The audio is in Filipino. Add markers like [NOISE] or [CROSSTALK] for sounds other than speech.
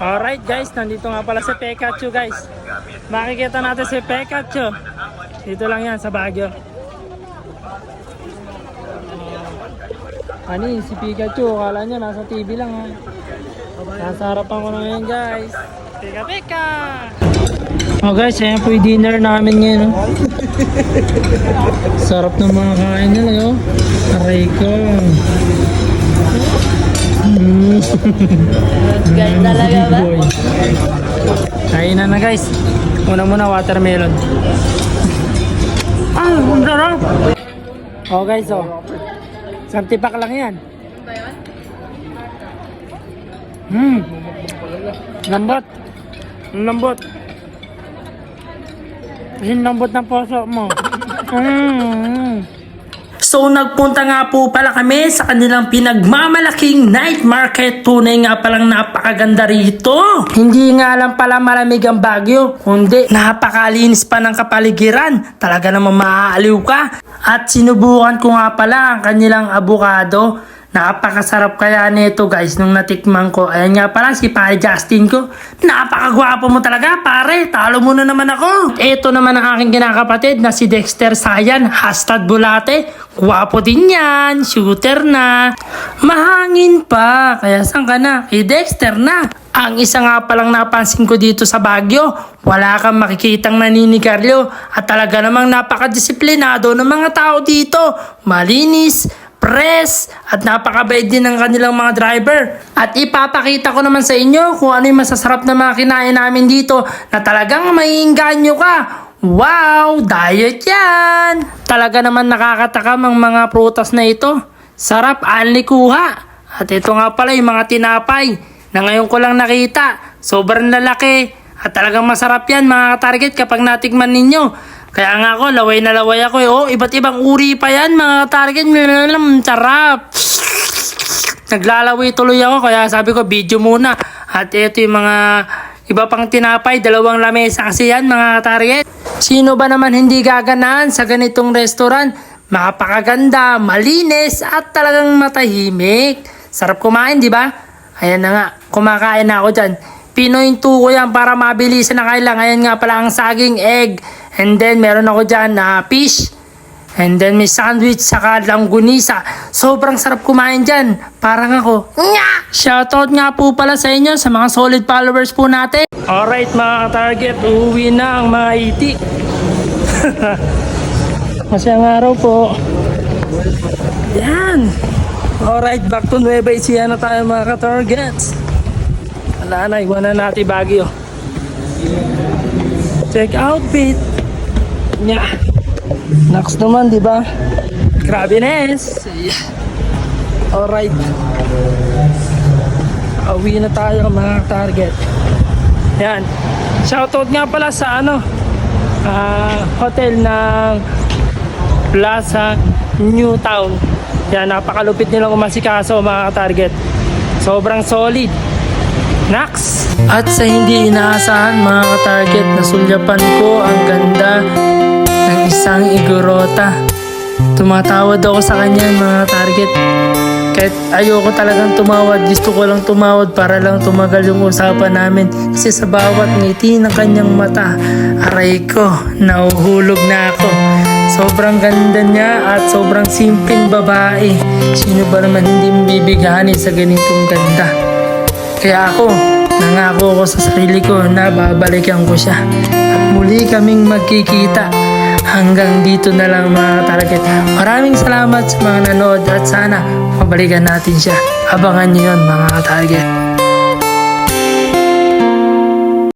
Alright guys, nandito nga pala si Pikachu guys. Makikita natin si Pikachu. Dito lang yan sa Baguio. Ano yun, si Pikachu, akala niya nasa TV lang ha. Nasa harapan ko na ngayon guys. Pika Pika! Oh guys, ayan po yung dinner namin ngayon. Oh. Sarap ng mga kain nila oh. Aray ko. Ganun talaga ba? Kain na na guys. Una muna watermelon. Ah, ang sarap! Oh guys, oh. Isang lang yan. Hmm. Lambot. Lambot. Yung lambot ng puso mo. [LAUGHS] Mm. So nagpunta nga po pala kami sa kanilang pinagmamalaking night market. Tunay nga palang napakaganda rito. Hindi nga lang pala malamig ang Baguio, kundi napakalinis pa ng kapaligiran. Talaga namang maaaliw ka. At sinubukan ko nga pala ang kanilang abukado. Napakasarap kaya nito guys nung natikman ko. Ayan nga pala si pare Justin ko. Napakagwapo mo talaga pare. Talo mo na naman ako. Ito naman ang aking kinakapatid na si Dexter Sayan. Hashtag bulate. Gwapo din yan. Shooter na. Mahangin pa. Kaya saan ka na? Kay Dexter na. Ang isa nga palang napansin ko dito sa Baguio, wala kang makikitang naninigaryo at talaga namang napakadisiplinado ng mga tao dito. Malinis, press, at napakabait din ng kanilang mga driver. At ipapakita ko naman sa inyo kung ano yung masasarap na mga kinain namin dito na talagang maiinganyo ka. Wow! Diet yan! Talaga naman nakakatakam ang mga prutas na ito. Sarap, anli kuha. At ito nga pala yung mga tinapay na ngayon ko lang nakita. Sobrang lalaki. At talagang masarap yan mga target kapag natikman ninyo. Kaya nga ako, laway na laway ako. eh. Oh, iba't ibang uri pa yan mga target. Sarap. Naglalaway tuloy ako kaya sabi ko video muna. At ito yung mga iba pang tinapay, dalawang lamesa kasi yan mga target. Sino ba naman hindi gaganaan sa ganitong restaurant? Mapakaganda, malinis at talagang matahimik. Sarap kumain, di ba? Ayan na nga, kumakain na ako dyan. Pinoy ko yan para mabilisan na kailang. Ayan nga pala ang saging egg. And then meron ako dyan na fish. And then may sandwich saka langgunisa. Sobrang sarap kumain dyan. Parang ako. Nga! Shoutout nga po pala sa inyo sa mga solid followers po natin. Alright mga target, uuwi na ang mga iti. Masyang [LAUGHS] araw po. Yan. Alright, back to Nueva Ecija na tayo mga ka-targets. Wala na, iwanan natin Baguio. Check outfit. Nya. Next naman, di ba? Grabe Nes. Alright. Uwi na tayo mga target. Yan. Shoutout nga pala sa ano, ah, hotel ng Plaza New Town. Yan, napakalupit nilang umasikaso mga target. Sobrang solid. Nax! At sa hindi inaasahan mga ka-target, nasulyapan ko ang ganda isang igorota. Tumatawad ako sa kanya mga target. Kahit ayoko talagang tumawad, gusto ko lang tumawad para lang tumagal yung usapan namin. Kasi sa bawat ngiti ng kanyang mata, aray ko, nauhulog na ako. Sobrang ganda niya at sobrang simpleng babae. Sino ba naman hindi mabibighanin sa ganitong ganda? Kaya ako, nangako ako sa sarili ko na babalikan ko siya. At muli kaming magkikita. Hanggang dito na lang mga target. Maraming salamat sa mga nanood at sana mabalikan natin siya. Abangan niyo yun mga target.